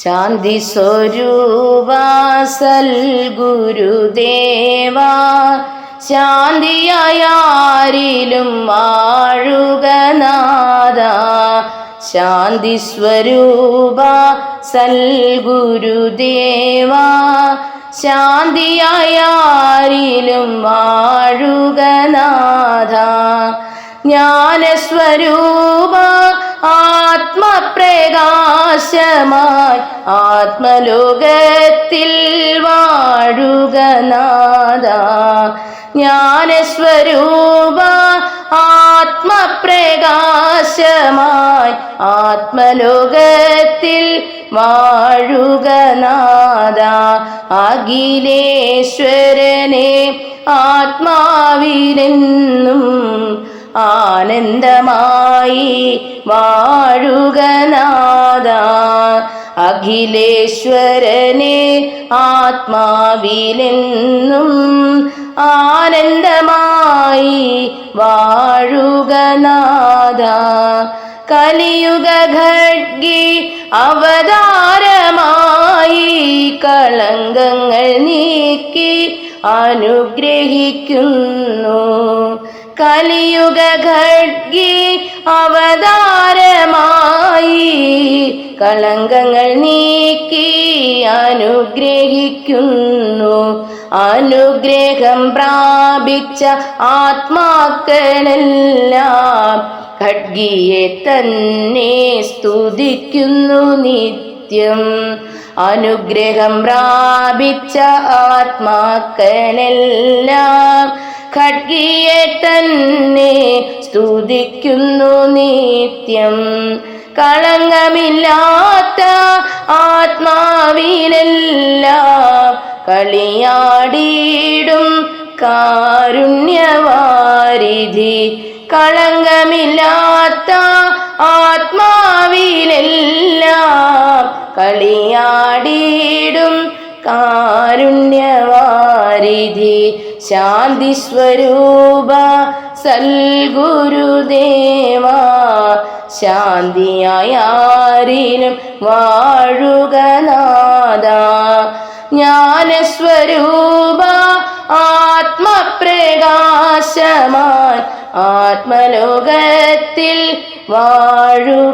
ശാന്തി സ്വരൂപ ഗുരുദേവ. ശാന്തിയായാരിലും വാഴുകനാഥ ശാന്തി സ്വരൂപ സൽഗുരുദേവ ശാന്തിയായാരിലും വാഴുകനാഥ ജ്ഞാനസ്വരൂപ ആത്മപ്രകാശമായി ആത്മലോകത്തിൽ വാഴുക നാദ ജ്ഞാനസ്വരൂപ ആത്മപ്രകാശമായി ആത്മലോകത്തിൽ വാഴുക നാദ അഖിലേശ്വരനെ ആത്മാവിലെന്നും ആനന്ദമായി വാഴുകനാഥ അഖിലേശ്വരനെ ആത്മാവിലെന്നും ആനന്ദമായി വാഴുകനാഥ കലിയുഗ ഖഡ്ഗി അവതാരമായി കളങ്കങ്ങൾ നീക്കി അനുഗ്രഹിക്കുന്നു. കലിയുഗ ഖഡ്ഗി അവതാരമായി കളങ്കങ്ങൾ നീക്കി അനുഗ്രഹിക്കുന്നു. അനുഗ്രഹം പ്രാപിച്ച ആത്മാക്കളെല്ലാം ഖഡ്ഗിയെ തന്നെ സ്തുതിക്കുന്നു നിത്യം. അനുഗ്രഹം പ്രാപിച്ച ആത്മാക്കളെല്ലാം ഖഡ്ഗിയെ തന്നെ സ്തുതിക്കുന്നു നിത്യം. കളങ്കമില്ലാത്ത ആത്മാവിനല്ല കളിയാടിയിടും കാരുണ്യവാരിധി. കളങ്കമില്ലാത്ത ആത്മാവിലെല്ലാം കളിയാടിയിടും കാരുണ്യവാരിധി ശാന്തി സ്വരൂപ സൽഗുരുദേവ ശാന്തിയായാരിലും വാഴുകനാഥ ജ്ഞാനസ്വരൂപ ആത്മപ്രകാശമാൻ ആത്മലോകത്തിൽ വാഴുകനാഥ